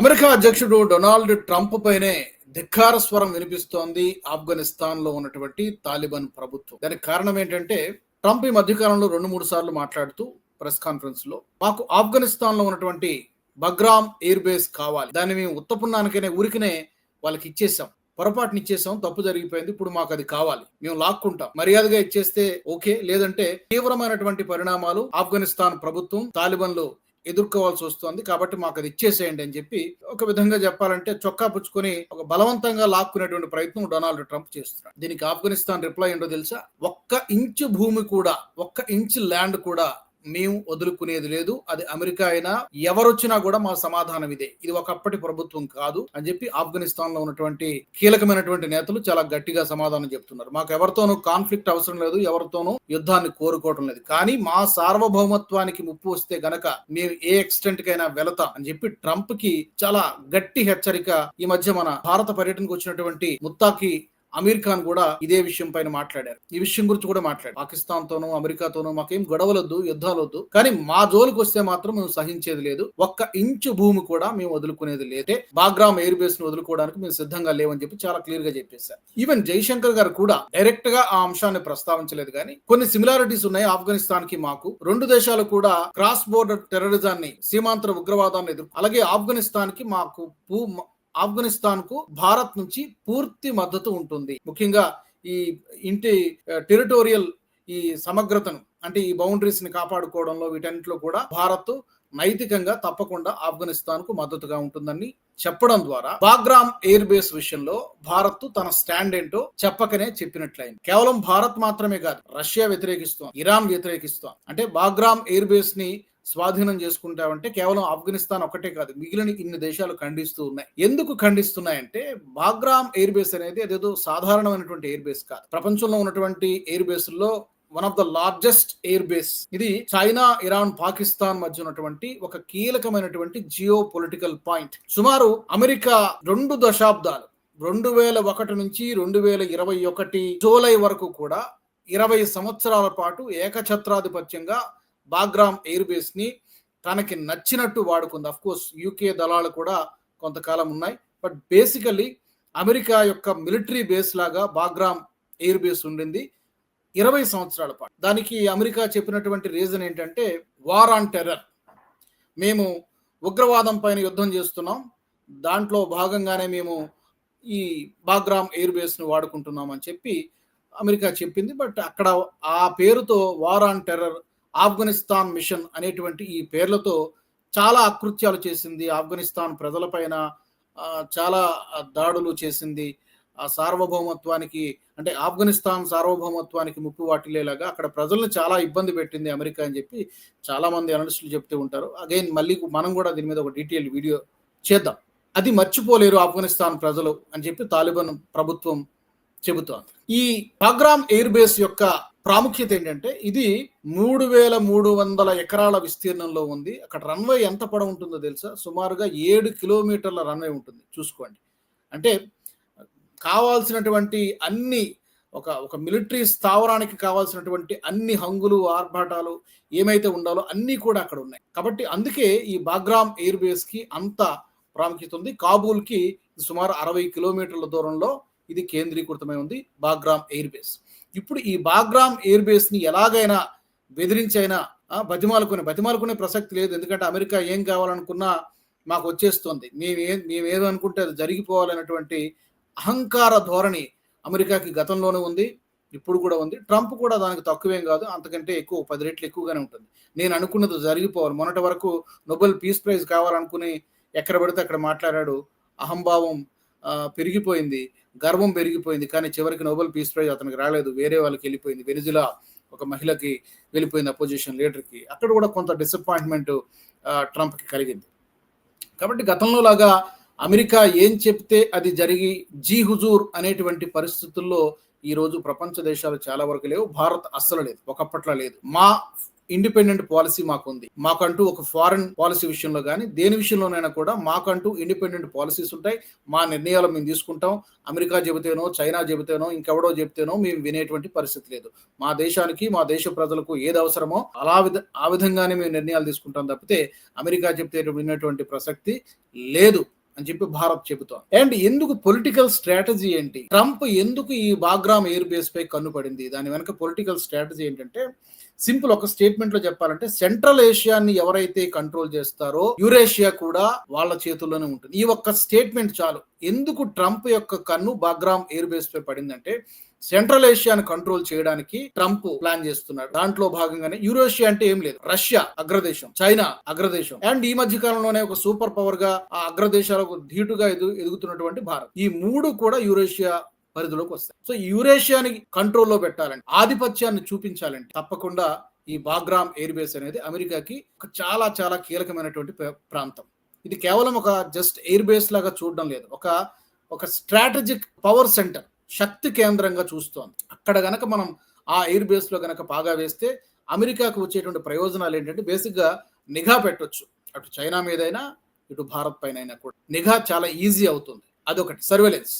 America అధ్యక్షుడు Donald Trump పైనే ధిక్కార స్వరం వినిపిస్తోంది ఆఫ్ఘనిస్తాన్లో ఉన్నటువంటి తాలిబాన్ ప్రభుత్వం. దానికి కారణం ఏంటంటే ట్రంప్ ఈ మధ్యకాలంలో రెండు మూడు సార్లు మాట్లాడుతూ ప్రెస్ కాన్ఫరెన్స్లో మాకు ఆఫ్ఘనిస్తాన్లో ఉన్నటువంటి బగ్రామ్ ఎయిర్ బేస్ కావాలి. దాన్ని మేము ఉత్తపున్నానికైనా ఊరికనే వాళ్ళకి ఇచ్చేసాం. పొరపాటుని ఇచ్చేసాం తప్పు జరిగిపోయింది ఇప్పుడు మాకు అది కావాలి. మేము లాక్కుంటాం. మర్యాదగా ఇచ్చేస్తే ఓకే లేదంటే తీవ్రమైనటువంటి పరిణామాలు ఆఫ్ఘనిస్తాన్ ప్రభుత్వం తాలిబన్లు ఎదుర్కోవాల్సి వస్తుంది. కాబట్టి మాకు అది ఇచ్చేసేయండి అని చెప్పి ఒక విధంగా చెప్పాలంటే చొక్కా పుచ్చుకొని ఒక బలవంతంగా లాక్కునేటువంటి ప్రయత్నం డొనాల్డ్ ట్రంప్ చేస్తున్నాడు దీనికి ఆఫ్ఘనిస్తాన్ రిప్లై ఏంటో తెలుసా? ఒక్క ఇంచు భూమి కూడా ఒక్క ఇంచు ల్యాండ్ కూడా మేము వదులుకునేది లేదు. అది అమెరికా అయినా ఎవరొచ్చినా కూడా మా సమాధానం ఇదే. ఇది ఒకప్పటి ప్రభుత్వం కాదు అని చెప్పి ఆఫ్ఘనిస్తాన్లో ఉన్నటువంటి కీలకమైనటువంటి నేతలు చాలా గట్టిగా సమాధానం చెప్తున్నారు. మాకు ఎవరితోనూ కాన్ఫ్లిక్ట్ అవసరం లేదు ఎవరితోనూ యుద్ధాన్ని కోరుకోవటం లేదు. కానీ మా సార్వభౌమత్వానికి ముప్పు వస్తే గనక మేము ఏ ఎక్స్టెంట్ కైనా వెళతాం అని చెప్పి ట్రంప్కి చాలా గట్టి హెచ్చరిక ఈ మధ్య మన భారత పర్యటనకు వచ్చినటువంటి ముత్తాకి అమీర్ ఖాన్ కూడా ఇదే విషయం పైన మాట్లాడారు. ఈ విషయం గురించి కూడా మాట్లాడారు. పాకిస్తాన్ తోనూ అమెరికాతోనూ మాకేం గొడవలొద్దు యుద్ధాలొద్దు. కానీ మా జోలికి వస్తే మాత్రం మేము సహించేది లేదు. ఒక్క ఇంచు భూమి కూడా మేము వదులుకునేది లేదే. బాగ్రామ్ ఎయిర్ బేస్ను వదులుకోవడానికి మేము సిద్ధంగా లేవని చెప్పి చాలా క్లియర్గా చెప్పేశారు. ఈవెన్ జైశంకర్ గారు కూడా డైరెక్ట్గా ఆ అంశాన్ని ప్రస్తావించలేదు కానీ కొన్ని సిమిలారిటీస్ ఉన్నాయి ఆఫ్ఘనిస్తాన్కి మాకు. రెండు దేశాలు కూడా క్రాస్ బోర్డర్ టెర్రరిజాన్ని సీమాంతర ఉగ్రవాదాన్ని ఎదురు అలాగే ఆఫ్ఘనిస్తాన్కి మాకు పూ ఆఫ్ఘనిస్తాన్కు భారత్ నుంచి పూర్తి మద్దతు ఉంటుంది. ముఖ్యంగా ఈ ఇంటి టెరిటోరియల్ ఈ సమగ్రతను అంటే ఈ బౌండరీస్ని కాపాడుకోవడంలో వీటన్నిటిలో కూడా భారత్ నైతికంగా తప్పకుండా ఆఫ్ఘనిస్తాన్కు మద్దతుగా ఉంటుందని చెప్పడం ద్వారా బాగ్రామ్ ఎయిర్ బేస్ విషయంలో భారత్ తన స్టాండ్ ఏంటో చెప్పకనే చెప్పినట్లయింది. కేవలం భారత్ మాత్రమే కాదు రష్యా వ్యతిరేకిస్తాం ఇరాన్ వ్యతిరేకిస్తాం అంటే బాగ్రామ్ ఎయిర్ బేస్ని స్వాధీనం చేసుకుంటామంటే కేవలం ఆఫ్ఘనిస్తాన్ ఒకటే కాదు మిగిలిన ఇన్ని దేశాలు ఖండిస్తూ ఉన్నాయి. ఎందుకు ఖండిస్తున్నాయంటే బాగ్రామ్ ఎయిర్ బేస్ అనేది అదేదో సాధారణమైనటువంటి ఎయిర్ బేస్ కాదు. ప్రపంచంలో ఉన్నటువంటి air బేస్ల్లో one of the largest air base. ఇది చైనా ఇరాన్ పాకిస్తాన్ మధ్య ఉన్నటువంటి ఒక కీలకమైనటువంటి జియో పొలిటికల్ పాయింట్. సుమారు అమెరికా రెండు దశాబ్దాలు రెండు వేల ఒకటి నుంచి రెండు వేల ఇరవై ఒకటి జూలై వరకు కూడా ఇరవై సంవత్సరాల పాటు ఏకఛత్రాధిపత్యంగా బాగ్రామ్ ఎయిర్ బేస్ని తనకి నచ్చినట్టు వాడుకుంది. అఫ్ కోర్స్ యూకే దళాలు కూడా కొంతకాలం ఉన్నాయి. బట్ బేసికలీ అమెరికా యొక్క మిలిటరీ బేస్ లాగా బాగ్రామ్ ఎయిర్ బేస్ ఉండింది. ఇరవై సంవత్సరాల పాటు. దానికి అమెరికా చెప్పినటువంటి రీజన్ ఏంటంటే వార్ ఆన్ టెర్రర్. మేము ఉగ్రవాదం పైన యుద్ధం చేస్తున్నాం. దాంట్లో భాగంగానే మేము ఈ బాగ్రామ్ ఎయిర్ బేస్ను వాడుకుంటున్నాం అని చెప్పి అమెరికా చెప్పింది. బట్ అక్కడ ఆ పేరుతో war on terror Afghanistan mission అనేటువంటి ఈ పేర్లతో చాలా అకృత్యాలు చేసింది. ఆఫ్ఘనిస్తాన్ ప్రజలపైన చాలా దాడులు చేసింది. ఆ సార్వభౌమత్వానికి అంటే ఆఫ్ఘనిస్తాన్ సార్వభౌమత్వానికి ముప్పు వాటిల్లేలాగా అక్కడ ప్రజలను చాలా ఇబ్బంది పెట్టింది అమెరికా అని చెప్పి చాలా మంది అనలిస్టులు చెప్తూ ఉంటారు. అగైన్ మళ్ళీ మనం కూడా దీని మీద ఒక డీటెయిల్ వీడియో చేద్దాం. అది మర్చిపోలేరు ఆఫ్ఘనిస్తాన్ ప్రజలు అని చెప్పి తాలిబాన్ ప్రభుత్వం చెబుతోంది. ఈ పాగ్రామ్ ఎయిర్ బేస్ యొక్క ప్రాముఖ్యత ఏంటంటే ఇది మూడు వేల మూడు వందల ఎకరాల విస్తీర్ణంలో ఉంది. అక్కడ రన్వే ఎంత పొడవు ఉంటుందో తెలుసా? సుమారుగా ఏడు కిలోమీటర్ల రన్వే ఉంటుంది. చూసుకోండి. అంటే కావాల్సినటువంటి అన్ని ఒక ఒక మిలిటరీ స్థావరానికి కావాల్సినటువంటి అన్ని హంగులు ఆర్భాటాలు ఏమైతే ఉండాలో అన్నీ కూడా అక్కడ ఉన్నాయి. కాబట్టి అందుకే ఈ బాగ్రామ్ ఎయిర్ బేస్కి అంత ప్రాముఖ్యత ఉంది. కాబూల్కి సుమారు అరవై కిలోమీటర్ల దూరంలో ఇది కేంద్రీకృతమై ఉంది బాగ్రామ్ ఎయిర్ బేస్. ఇప్పుడు ఈ బాగ్రామ్ ఎయిర్ బేస్ని ఎలాగైనా బెదిరించైనా బతిమాలుకునే బతిమాలుకునే ప్రసక్తి లేదు. ఎందుకంటే అమెరికా ఏం కావాలనుకున్నా మాకు వచ్చేస్తుంది. మేము ఏ మేము ఏదనుకుంటే అది జరిగిపోవాలనేటువంటి అహంకార ధోరణి అమెరికాకి గతంలోనే ఉంది ఇప్పుడు కూడా ఉంది. ట్రంప్ కూడా దానికి తక్కువేం కాదు అంతకంటే ఎక్కువ పది రెట్లు ఎక్కువగానే ఉంటుంది. నేను అనుకున్నది జరిగిపోవాలి. మొన్నటి వరకు నోబెల్ పీస్ ప్రైజ్ కావాలనుకుని ఎక్కడ పడితే అక్కడ మాట్లాడాడు. అహంభావం పెరిగిపోయింది గర్వం పెరిగిపోయింది కానీ చివరికి నోబెల్ పీస్ ప్రైజ్ అతనికి రాలేదు. వేరే వాళ్ళకి వెళ్ళిపోయింది. వెనిజులా ఒక మహిళకి వెళ్ళిపోయింది అపోజిషన్ లీడర్కి. అక్కడ కూడా కొంత డిసప్పాయింట్మెంట్ ట్రంప్కి కలిగింది. కాబట్టి గతంలో లాగా అమెరికా ఏం చెప్తే అది జరిగి జీ హుజూర్ అనేటువంటి పరిస్థితుల్లో ఈరోజు ప్రపంచ దేశాలు చాలా వరకు లేవు భారత్ అస్సలు లేదు ఒకప్పట్లో లేదు. మా ఇండిపెండెంట్ పాలసీ మాకుంది. మాకంటూ ఒక ఫారెన్ పాలసీ విషయంలో కానీ దేని విషయంలోనైనా కూడా మాకంటూ ఇండిపెండెంట్ పాలసీస్ ఉంటాయి. మా నిర్ణయాలు మేము తీసుకుంటాం. అమెరికా చెబితేనో చైనా చెబితేనో ఇంకెవడో చెబితేనో మేము వినేటువంటి పరిస్థితి లేదు. మా దేశానికి మా దేశ ప్రజలకు ఏది అవసరమో అలా విధ ఆ విధంగానే మేము నిర్ణయాలు తీసుకుంటాం తప్పితే అమెరికా చెప్తే వినేటువంటి ప్రసక్తి లేదు. అని చెప్పి భారత్ చెబుతోంది. అండ్ ఎందుకు పొలిటికల్ స్ట్రాటజీ ఏంటి? ట్రంప్ ఎందుకు ఈ బాగ్రామ్ ఎయిర్ బేస్ పై కన్ను పడింది? దాని వెనక పొలిటికల్ స్ట్రాటజీ ఏంటంటే సింపుల్ ఒక స్టేట్మెంట్లో చెప్పాలంటే సెంట్రల్ ఏషియాని ఎవరైతే కంట్రోల్ చేస్తారో యురేషియా కూడా వాళ్ళ చేతుల్లోనే ఉంటుంది. ఈ ఒక్క స్టేట్మెంట్ చాలు. ఎందుకు ట్రంప్ యొక్క కన్ను బాగ్రామ్ ఎయిర్ బేస్ పై పడిందంటే సెంట్రల్ ఏషియాను కంట్రోల్ చేయడానికి ట్రంప్ ప్లాన్ చేస్తున్నాడు దాంట్లో భాగంగానే యూరోషియా అంటే ఏం లేదు. రష్యా అగ్రదేశం చైనా అగ్రదేశం. అండ్ ఈ మధ్య కాలంలోనే ఒక సూపర్ పవర్గా ఆ అగ్రదేశాలకు ధీటుగా ఎదుగుతున్నటువంటి భారత్. ఈ మూడు కూడా యూరేషియా పరిధిలోకి వస్తాయి సో యూరేషియాని కంట్రోల్లో పెట్టాలంటే ఆధిపత్యాన్ని చూపించాలంటే తప్పకుండా ఈ బాగ్రామ్ ఎయిర్ బేస్ అనేది అమెరికాకి ఒక చాలా చాలా కీలకమైనటువంటి ప్రాంతం. ఇది కేవలం ఒక జస్ట్ ఎయిర్ బేస్ లాగా చూడడం లేదు. ఒక ఒక స్ట్రాటజిక్ పవర్ సెంటర్ శక్తి కేంద్రంగా చూస్తోంది. అక్కడ గనక మనం ఆ ఎయిర్ బేస్లో గనక బాగా వేస్తే అమెరికాకు వచ్చేటువంటి ప్రయోజనాలు ఏంటంటే బేసిక్గా నిఘా పెట్టొచ్చు. అటు చైనా మీదైనా ఇటు భారత్ పైన అయినా కూడా. నిఘా చాలా ఈజీ అవుతుంది. అదొకటి. సర్వేలెన్స్.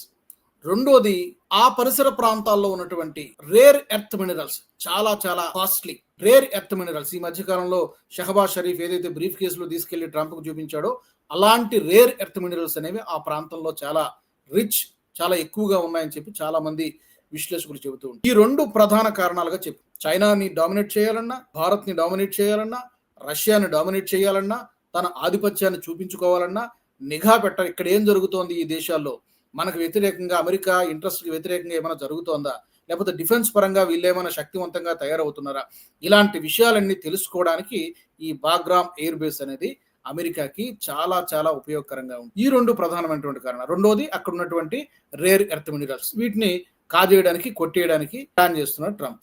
రెండోది ఆ పరిసర ప్రాంతాల్లో ఉన్నటువంటి రేర్ ఎర్త్ మినరల్స్ చాలా చాలా కాస్ట్లీ రేర్ ఎర్త్ మినరల్స్ ఈ మధ్యకాలంలో షహబాజ్ షరీఫ్ ఏదైతే బ్రీఫ్ కేసులో తీసుకెళ్ళి ట్రంప్కు చూపించాడో అలాంటి రేర్ ఎర్త్ మినరల్స్ అనేవి ఆ ప్రాంతంలో చాలా రిచ్ చాలా ఎక్కువగా ఉన్నాయని చెప్పి చాలా మంది విశ్లేషకులు చెబుతూ ఉంటారు ఈ రెండు ప్రధాన కారణాలుగా చెప్పు. చైనాని డామినేట్ చేయాలన్నా భారత్ని డామినేట్ చేయాలన్నా రష్యాని డామినేట్ చేయాలన్నా తన ఆధిపత్యాన్ని చూపించుకోవాలన్నా నిఘా పెట్ట ఇక్కడ ఏం జరుగుతోంది ఈ దేశాల్లో? మనకు వ్యతిరేకంగా అమెరికా ఇంట్రెస్ట్కి వ్యతిరేకంగా ఏమైనా జరుగుతోందా? లేకపోతే డిఫెన్స్ పరంగా వీళ్ళేమైనా శక్తివంతంగా తయారవుతున్నారా? ఇలాంటి విషయాలన్నీ తెలుసుకోవడానికి ఈ బాగ్రామ్ ఎయిర్ బేస్ అనేది అమెరికాకి చాలా చాలా ఉపయోగకరంగా ఉంది. ఈ రెండు ప్రధానమైనటువంటి కారణం రెండోది అక్కడ ఉన్నటువంటి రేర్ ఎర్త్ మినరల్స్ వీటిని కాజేయడానికి కొట్టేయడానికి ప్లాన్ చేస్తున్నాడు ట్రంప్.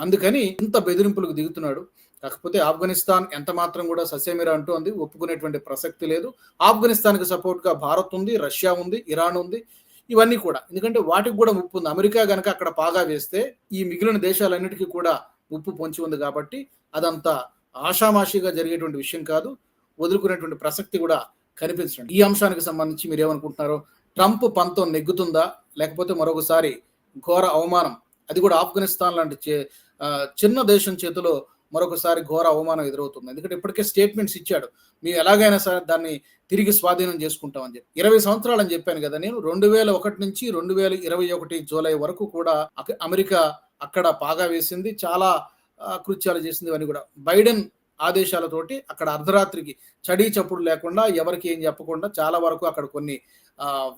అందుకని ఇంత బెదిరింపులకు దిగుతున్నాడు. కాకపోతే ఆఫ్ఘనిస్తాన్ ఎంత మాత్రం కూడా ససేమిరా అంటూ అంది ఒప్పుకునేటువంటి ప్రసక్తి లేదు. ఆఫ్ఘనిస్తాన్కి సపోర్ట్గా భారత్ ఉంది రష్యా ఉంది ఇరాన్ ఉంది ఇవన్నీ కూడా. ఎందుకంటే వాటికి కూడా ముప్పు ఉంది. అమెరికా గనక అక్కడ పాగా వేస్తే ఈ మిగిలిన దేశాలన్నిటికీ కూడా ముప్పు పొంచి ఉంది కాబట్టి అదంతా ఆషామాషిగా జరిగేటువంటి విషయం కాదు. వదులుకునేటువంటి ప్రసక్తి కూడా కనిపించండి. ఈ అంశానికి సంబంధించి మీరు ఏమనుకుంటున్నారో ట్రంప్ పంతం నెగ్గుతుందా? లేకపోతే మరొకసారి ఘోర అవమానం? అది కూడా ఆఫ్ఘనిస్తాన్ లాంటి చే- చిన్న దేశం చేతిలో మరొకసారి ఘోర అవమానం ఎదురవుతుంది. ఎందుకంటే ఇప్పటికే స్టేట్మెంట్స్ ఇచ్చాడు. మేము ఎలాగైనా సరే దాన్ని తిరిగి స్వాధీనం చేసుకుంటామని చెప్పి. ఇరవై సంవత్సరాలు అని చెప్పాను కదా నేను. రెండు వేల ఒకటి నుంచి రెండు వేల ఇరవై ఒకటి జూలై వరకు కూడా అమెరికా అక్కడ పాగా వేసింది. చాలా కృత్యాలు చేసింది అని కూడా. బైడెన్ ఆదేశాలతోటి అక్కడ అర్ధరాత్రికి చడి చప్పుడు లేకుండా ఎవరికి ఏం చెప్పకుండా చాలా వరకు అక్కడ కొన్ని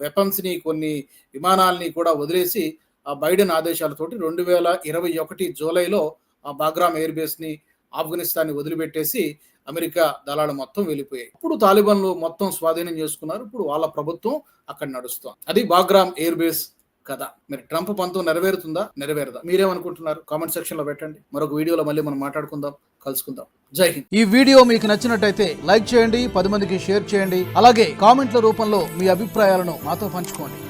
వెపన్స్ని కొన్ని విమానాల్ని కూడా వదిలేసి ఆ బైడెన్ ఆదేశాలతోటి రెండు వేల ఇరవై ఒకటి జూలైలో బాగ్రామ్ ఎయిర్ బేస్ని ఆఫ్ఘనిస్తాన్ని వదిలిపెట్టేసి అమెరికా దళాలు మొత్తం వెళ్ళిపోయాయి. ఇప్పుడు తాలిబాన్లు మొత్తం స్వాధీనం చేసుకున్నారు. ఇప్పుడు వాళ్ళ ప్రభుత్వం అక్కడ నడుస్తుంది. అది బాగ్రామ్ ఎయిర్ బేస్ కదా మరి ట్రంప్ పంతం నెరవేరుతుందా? నెరవేరదా? మీరేమనుకుంటున్నారు? కామెంట్ సెక్షన్లో పెట్టండి. మరొక వీడియోలో మళ్ళీ మనం మాట్లాడుకుందాం కలుసుకుందాం. జై హింద్. ఈ వీడియో మీకు నచ్చినట్టయితే లైక్ చేయండి పది మందికి షేర్ చేయండి. అలాగే కామెంట్ల రూపంలో మీ అభిప్రాయాలను మాతో పంచుకోండి.